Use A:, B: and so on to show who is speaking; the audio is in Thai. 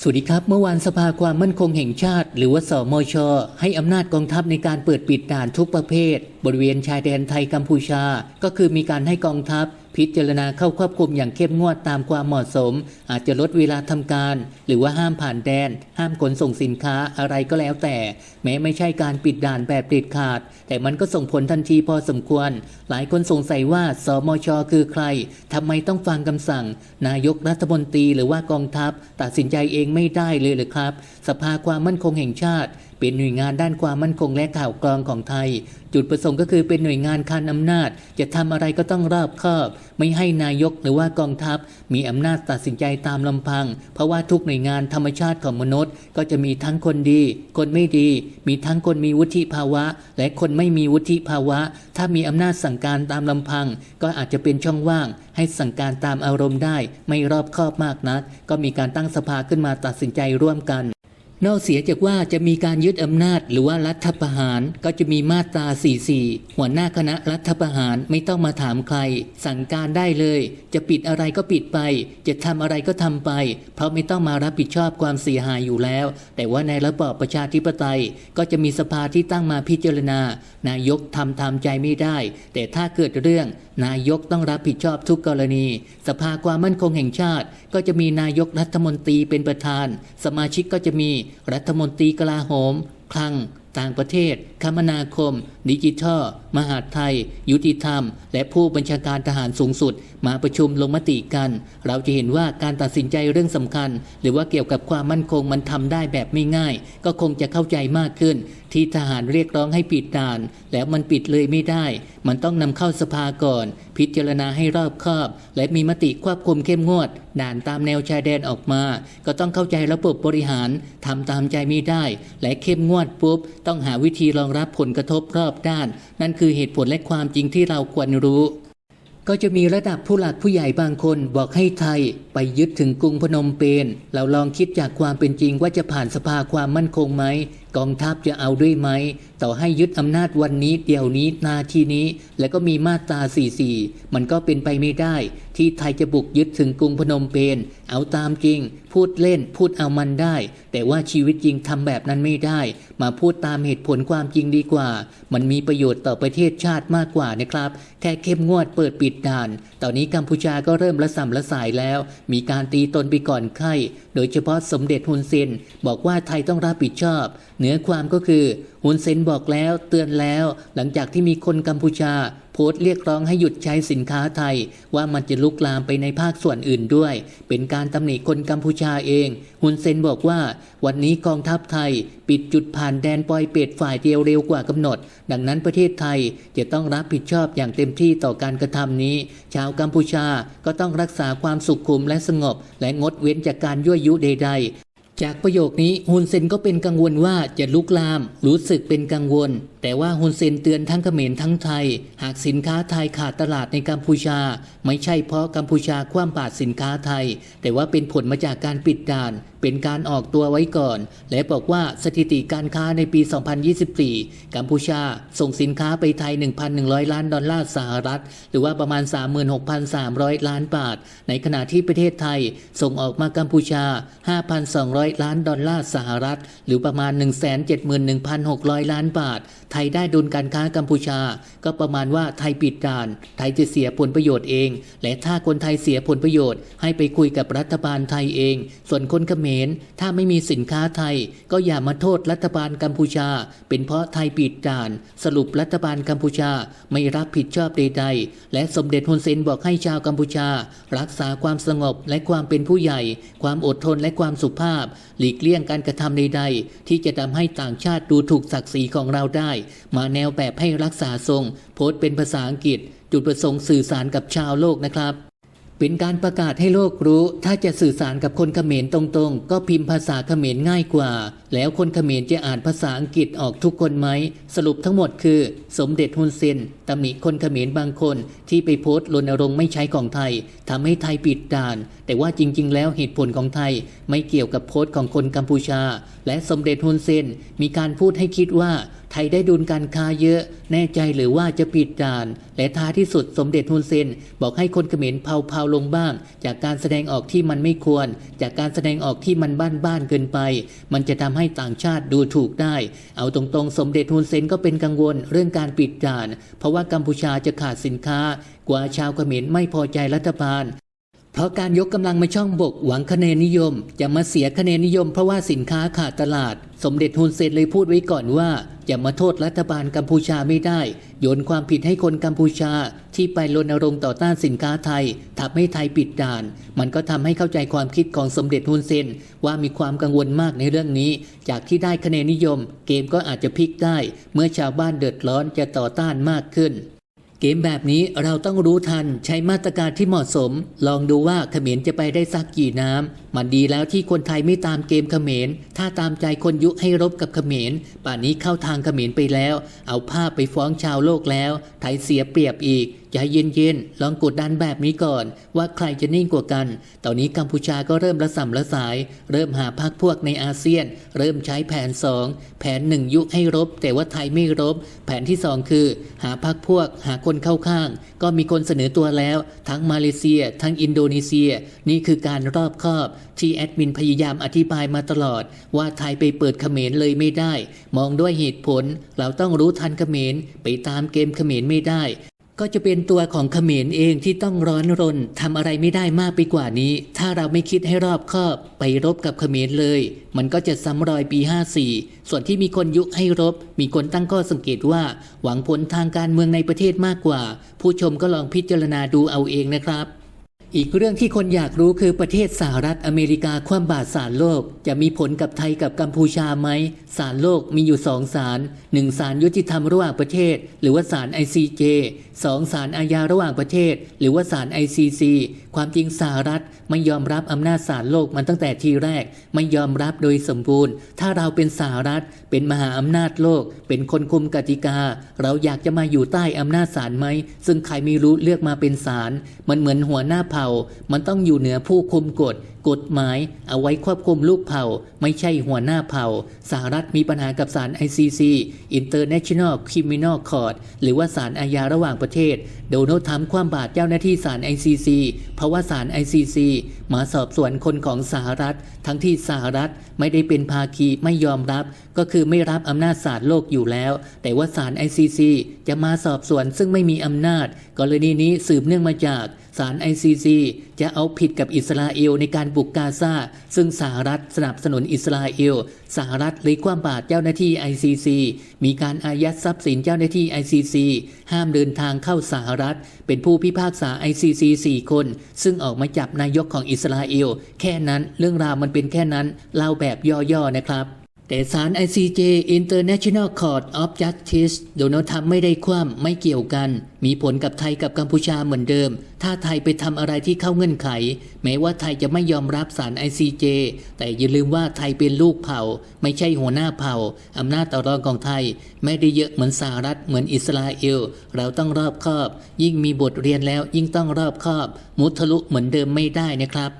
A: สวัสดีครับ เมื่อวานสภาความมั่นคงแห่งชาติ หรือว่าสมช ให้อำนาจกองทัพในการเปิดปิดด่านทุกประเภท บริเวณชายแดนไทยกัมพูชา ก็คือมีการให้กองทัพ พิจารณาเข้าควบคุมอย่างเข้มงวดตามความเหมาะสม อาจจะลดเวลาทำการ หรือว่าห้ามผ่านแดน ห้ามขนส่งสินค้าอะไรก็แล้วแต่ แม้ไม่ใช่การปิดด่านแบบเด็ดขาด แต่มันก็ส่งผลทันทีพอสมควร หลายคนสงสัยว่าสมชคือใครทำไมต้องฟังคำสั่ง นายกรัฐมนตรีหรือว่ากองทัพ ตัดสินใจเองไม่ได้เลยหรือครับ สภาความมั่นคงแห่งชาติเป็นหน่วยงานด้านความมั่นคงและข่าวกรองของไทย จุดประสงค์ก็คือเป็นหน่วยงานคานอำนาจ จะทำอะไรก็ต้องรอบคอบ ไม่ให้นายกหรือว่ากองทัพ มีอำนาจตัดสินใจตามลำพัง เพราะว่าทุกหน่วยงานธรรมชาติของมนุษย์ ก็จะมีทั้งคนดี คนไม่ดี มีทั้งคนมีวุฒิภาวะ และคนไม่มีวุฒิภาวะ ถ้ามีอำนาจสั่งการตามลำพัง ก็อาจจะเป็นช่องว่าง ให้สั่งการตามอารมณ์ได้ ไม่รอบคอบมากนัก ก็มีการตั้งสภาขึ้นมาตัดสินใจร่วมกัน นอกเสียจากว่าจะมีการยึดอำนาจหรือว่ารัฐประหารก็จะมีมาตรา 44 หัวหน้าคณะรัฐประหารไม่ต้องมาถามใคร สั่งการได้เลย จะปิดอะไรก็ปิดไป จะทำอะไรก็ทำไป เพราะไม่ต้องมารับผิดชอบความเสียหายอยู่แล้ว แต่ว่าในระบอบประชาธิปไตย ก็จะมีสภาที่ตั้งมาพิจารณา นายกทำตามใจไม่ได้ แต่ถ้าเกิดเรื่อง นายกต้องรับผิดชอบทุกกรณี สภาความมั่นคงแห่งชาติ ก็จะมีนายกรัฐมนตรีเป็นประธาน สมาชิกก็จะมีรัฐมนตรีกลาโหม คลัง ต่างประเทศ คมนาคม ดิจิทัล มหาดไทย ยุติธรรม และผู้บัญชาการทหารสูงสุด มาประชุมลงมติกัน เราจะเห็นว่าการตัดสินใจเรื่องสำคัญ หรือว่าเกี่ยวกับความมั่นคงมันทำได้แบบไม่ง่าย ก็คงจะเข้าใจมากขึ้นที่ทหารเรียกร้องให้ปิดด่าน แล้วมันปิดเลยไม่ได้ มันต้องนำเข้าสภาก่อน พิจารณาให้รอบคอบ และมีมติควบคุมเข้มงวด ด่านตามแนวชายแดนออกมา ก็ต้องเข้าใจระบบบริหารทำตามใจไม่ได้ และเข้มงวดปุ๊บ ต้องหาวิธีรองรับผลกระทบรอบด้าน นั่นคือเหตุผลและความจริงที่เราควรรู้ก็จะมีระดับผู้หลักผู้ใหญ่บางคนบอกให้ไทย ไปยึดถึงกรุงพนมเปญเราลองคิดจากความเป็นจริงว่าจะผ่านสภาความมั่นคงไหม กองทัพจะเอาด้วยไหม ต่อให้ยึดอำนาจวันนี้เดี๋ยวนี้นาทีนี้ แล้วก็มีมาตรา 44 มันก็เป็นไปไม่ได้ ที่ไทยจะบุกยึดถึงกรุงพนมเปญเอาตามจริง พูดเล่นพูดเอามันได้ แต่ว่าชีวิตจริงทำแบบนั้นไม่ได้ มาพูดตามเหตุผลความจริงดีกว่า มันมีประโยชน์ต่อประเทศชาติมากกว่านะครับแค่เข้มงวดเปิดปิดด่าน ตอนนี้กัมพูชาก็เริ่มละสัมละสายแล้ว มีการตีตนไปก่อนไข้ โดยเฉพาะสมเด็จฮุนเซนบอกว่าไทยต้องรับผิดชอบนื้อความก็คือฮุนเซนบอกแล้วเตือนแล้ว หลังจากที่มีคนกัมพูชา โพสต์เรียกร้องให้หยุดใช้สินค้าไทย ว่ามันจะลุกลามไปในภาคส่วนอื่นด้วย เป็นการตำหนิคนกัมพูชาเองฮุนเซนบอกว่า วันนี้กองทัพไทย ปิดจุดผ่านแดนปอยเป็ดฝ่ายเดียวเร็วกว่ากำหนด ดังนั้นประเทศไทยจะต้องรับผิดชอบอย่างเต็มที่ต่อการกระทำนี้ ชาวกัมพูชาก็ต้องรักษาความสุขุมและสงบ และงดเว้นจากการยั่วยุใดๆ จากประโยคนี้ฮุนเซนก็เป็นกังวลว่าจะลุกลาม รู้สึกเป็นกังวล แต่ว่าฮุนเซนเตือนทั้งเขมรทั้งไทย หากสินค้าไทยขาดตลาดในกัมพูชา ไม่ใช่เพราะกัมพูชาคว่ำบาตรสินค้าไทย แต่ว่าเป็นผลมาจากการปิดด่าน เป็นการออกตัวไว้ก่อน และบอกว่าสถิติการค้าในปี 2024 กัมพูชาส่งสินค้าไปไทย 1,100 ล้านดอลลาร์สหรัฐ หรือว่าประมาณ 36,300 ล้านบาท ในขณะที่ประเทศไทยส่งออกมากัมพูชา 5,200ล้านดอลลาร์สหรัฐ หรือประมาณ 171,600 ล้านบาท ไทยได้ดุลการค้ากัมพูชา ก็ประมาณว่าไทยปิดด่าน ไทยจะเสียผลประโยชน์เอง และถ้าคนไทยเสียผลประโยชน์ ให้ไปคุยกับรัฐบาลไทยเอง ส่วนคนเขมรถ้าไม่มีสินค้าไทย ก็อย่ามาโทษรัฐบาลกัมพูชา เป็นเพราะไทยปิดด่าน สรุปรัฐบาลกัมพูชาไม่รับผิดชอบใดๆและสมเด็จฮุนเซนบอกให้ชาวกัมพูชา รักษาความสงบและความเป็นผู้ใหญ่ ความอดทนและความสุภาพหลีกเลี่ยงการกระทำใดๆ ที่จะทำให้ต่างชาติดูถูกศักดิ์ศรีของเราได้ มาแนวแบบให้รักษาทรง โพสต์เป็นภาษาอังกฤษ จุดประสงค์สื่อสารกับชาวโลกนะครับเป็นการประกาศให้โลกรู้ ถ้าจะสื่อสารกับคนเขมรตรงๆ ก็พิมพ์ภาษาเขมรง่ายกว่า แล้วคนเขมรจะอ่านภาษาอังกฤษออกทุกคนไหม สรุปทั้งหมดคือ สมเด็จฮุนเซนตำหนิคนเขมรบางคน ที่ไปโพสต์รณรงค์ไม่ใช้ของไทยทำให้ไทยปิดด่าน แต่ว่าจริง ๆ แล้วเหตุผลของไทยไม่เกี่ยวกับโพสต์ของคนกัมพูชา และสมเด็จฮุนเซนมีการพูดให้คิดว่าไทยได้ดุลการค้าเยอะ แน่ใจหรือว่าจะปิดด่าน และท้ายที่สุดสมเด็จฮุนเซนบอกให้คนเขมรเผาๆลงบ้าง จากการแสดงออกที่มันไม่ควร จากการแสดงออกที่มันบ้านๆเกินไป มันจะทำให้ต่างชาติดูถูกได้ เอาตรงๆ สมเด็จฮุนเซนก็เป็นกังวลเรื่องการปิดด่าน เพราะว่ากัมพูชาจะขาดสินค้ากว่าชาวเขมรไม่พอใจรัฐบาล เพราะการยกกำลังมาช่องบกหวังคะแนนนิยม จะมาเสียคะแนนนิยมเพราะว่าสินค้าขาดตลาด สมเด็จฮุนเซนเลยพูดไว้ก่อนว่าอย่ามาโทษรัฐบาลกัมพูชาไม่ได้ โยนความผิดให้คนกัมพูชา ที่ไปรณรงค์ต่อต้านสินค้าไทยทำให้ไทยปิดด่าน มันก็ทำให้เข้าใจความคิดของสมเด็จฮุนเซนว่ามีความกังวลมากในเรื่องนี้ จากที่ได้คะแนนนิยม เกมก็อาจจะพลิกได้ เมื่อชาวบ้านเดือดร้อนจะต่อต้านมากขึ้น เกมแบบนี้เราต้องรู้ทันใช้มาตรการที่เหมาะสม ลองดูว่าเขมรจะไปได้สักกี่น้ำ มันดีแล้วที่คนไทยไม่ตามเกมเขมร ถ้าตามใจคนยุให้รบกับเขมร ป่านนี้เข้าทางเขมรไปแล้ว เอาภาพไปฟ้องชาวโลกแล้ว ไทยเสียเปรียบอีก ใจเย็นๆ ลองกดดันแบบนี้ก่อน ว่าใครจะนิ่งกว่ากัน ตอนนี้กัมพูชาก็เริ่มระสำระสาย เริ่มหาพักพวกในอาเซียน เริ่มใช้แผน 2 แผนหนึ่งยุให้รบ แต่ว่าไทยไม่รบ แผนที่ 2 คือ หาพักพวก หาคนเข้าข้าง ก็มีคนเสนอตัวแล้ว ทั้งมาเลเซีย ทั้งอินโดนีเซีย นี่คือการรอบคอบ ที่แอดมินพยายามอธิบายมาตลอด ว่าไทยไปเปิดเขมรเลยไม่ได้ มองด้วยเหตุผล เราต้องรู้ทันเขมรไปตามเกมเขมรไม่ได้ ก็จะเป็นตัวของเขมรเองที่ต้องร้อนรนทำอะไรไม่ได้มากไปกว่านี้ ถ้าเราไม่คิดให้รอบคอบไปรบกับเขมรเลย มันก็จะซ้ำรอยปี 54 ส่วนที่มีคนยุให้รบ มีคนตั้งข้อสังเกตว่า หวังผลทางการเมืองในประเทศมากกว่า ผู้ชมก็ลองพิจารณาดูเอาเองนะครับ อีกเรื่องที่คนอยากรู้คือประเทศสหรัฐอเมริกาคว่ำบาตรศาลโลก จะมีผลกับไทยกับกัมพูชาไหมศาลโลกมีอยู่สองศาลหนึ่งศาลยุติธรรมระหว่างประเทศ หรือว่าศาล ICJ สองศาลอาญาระหว่างประเทศ หรือว่าศาล ICC ความจริงสหรัฐไม่ยอมรับอำนาจศาลโลกมันตั้งแต่ทีแรก ไม่ยอมรับโดยสมบูรณ์ ถ้าเราเป็นสหรัฐ เป็นมหาอำนาจโลก เป็นคนคุมกติกา เราอยากจะมาอยู่ใต้อำนาจศาลไหมซึ่งใครไม่รู้เลือกมาเป็นศาลมันเหมือนหัวหน้าเผ่า มันต้องอยู่เหนือผู้คุมกฎ กฎหมาย เอาไว้ควบคุมลูกเผ่า ไม่ใช่หัวหน้าเผ่า สหรัฐมีปัญหากับศาล ICC International Criminal Court หรือว่าศาลอาญาระหว่างประเทศ โดนัลด์ทรัมป์คว่ำบาตรเจ้าหน้าที่ศาล ICC เพราะว่าศาล ICC มาสอบสวนคนของสหรัฐ ทั้งที่สหรัฐไม่ได้เป็นภาคีไม่ยอมรับ ก็คือไม่รับอำนาจศาลโลกอยู่แล้ว แต่ว่าศาล ICC จะมาสอบสวนซึ่งไม่มีอำนาจ กรณีนี้สืบเนื่องมาจาก ศาล ICC จะเอาผิดกับอิสราเอลในการบุกกาซาซึ่งสหรัฐสนับสนุนอิสราเอลสหรัฐเลยคว่ำบาตรเจ้าหน้าที่ ICC มีการอายัดทรัพย์สินเจ้าหน้าที่ ICC ห้ามเดินทางเข้าสหรัฐ เป็นผู้พิพากษา ICC 4 คน ซึ่งออกมาจับนายกของอิสราเอลแค่นั้นเรื่องราวมันเป็นแค่นั้นเล่าแบบย่อๆนะครับ แต่ศาล ICJ International Court of Justice โดนัลด์ทรัมป์ไม่ได้คว่ำไม่เกี่ยวกัน มีผลกับไทยกับกัมพูชาเหมือนเดิม ถ้าไทยไปทำอะไรที่เข้าเงื่อนไข แม้ว่าไทยจะไม่ยอมรับศาล ICJ แต่อย่าลืมว่าไทยเป็นลูกเผ่า ไม่ใช่หัวหน้าเผ่าอำนาจต่อรองของไทย ไม่ได้เยอะเหมือนสหรัฐเหมือนอิสราเอล เราต้องรอบคอบ ยิ่งมีบทเรียนแล้วยิ่งต้องรอบคอบ มุทะลุเหมือนเดิมไม่ได้นะครับ